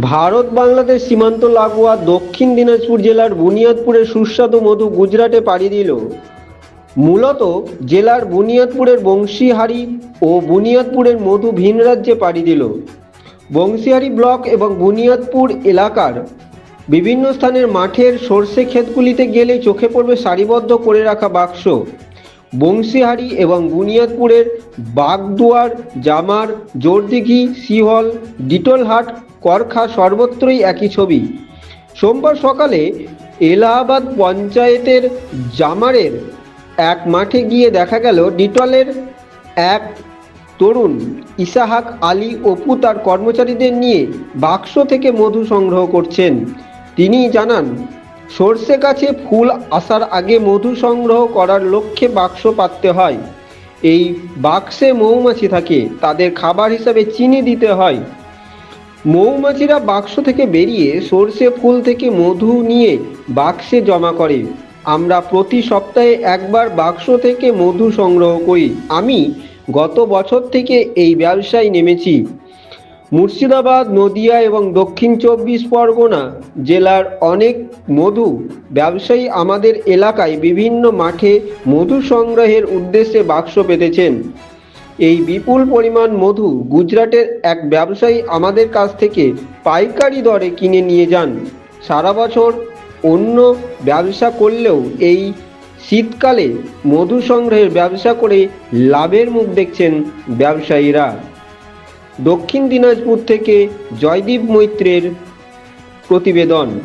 ভারত বাংলাদেশ সীমান্ত লাগোয়া দক্ষিণ দিনাজপুর জেলার বুনিয়াদপুরের সুস্বাদু মধু গুজরাটে পাড়ি দিল। মূলত জেলার বুনিয়াদপুরের বংশীহারি ও বুনিয়াদপুরের মধু ভিন রাজ্যে পাড়ি দিল। বংশীহারি ব্লক এবং বুনিয়াদপুর এলাকার বিভিন্ন স্থানের মাঠের সর্ষে ক্ষেতগুলিতে গেলে চোখে পড়বে সারিবদ্ধ করে রাখা বাক্স। বংশীহারি এবং বুনিয়াদপুরের বাগদুয়ার, জামার, জোরদিঘি, সিহল, ডিটলহাট, করখা সর্বত্রই একই ছবি। সোমবার সকালে এলাহাবাদ পঞ্চায়েতের জামারের এক মাঠে গিয়ে দেখা গেল ডিটলের এক তরুণ, ইসাহাক আলী অপু তার কর্মচারীদের নিয়ে বাক্স থেকে মধু সংগ্রহ করছেন। তিনি জানান সর্ষে গাছে ফুল আসার আগে মধু সংগ্রহ করার লক্ষ্যে বাক্স পাততে হয়। এই বাক্সে মৌমাছি থাকে, তাদের খাবার হিসাবে চিনি দিতে হয়। মৌমাছিরা বাক্স থেকে বেরিয়ে সর্ষে ফুল থেকে মধু নিয়ে বাক্সে জমা করে। আমরা প্রতি সপ্তাহে একবার বাক্স থেকে মধু সংগ্রহ করি। আমি গত বছর থেকে এই ব্যবসায় নেমেছি। মুর্শিদাবাদ, নদিয়া এবং দক্ষিণ চব্বিশ পরগনা জেলার অনেক মধু ব্যবসায়ী আমাদের এলাকায় বিভিন্ন মাঠে মধু সংগ্রহের উদ্দেশ্যে বাক্স পেতেছেন। এই বিপুল পরিমাণ মধু গুজরাটের এক ব্যবসায়ী আমাদের কাছ থেকে পাইকারি দরে কিনে নিয়ে যান। সারা বছর অন্য ব্যবসা করলেও এই শীতকালে মধু সংগ্রহের ব্যবসা করে লাভের মুখ দেখছেন ব্যবসায়ীরা। দক্ষিণ দিনাজপুর থেকে জয়দীপ মৈত্রের প্রতিবেদন।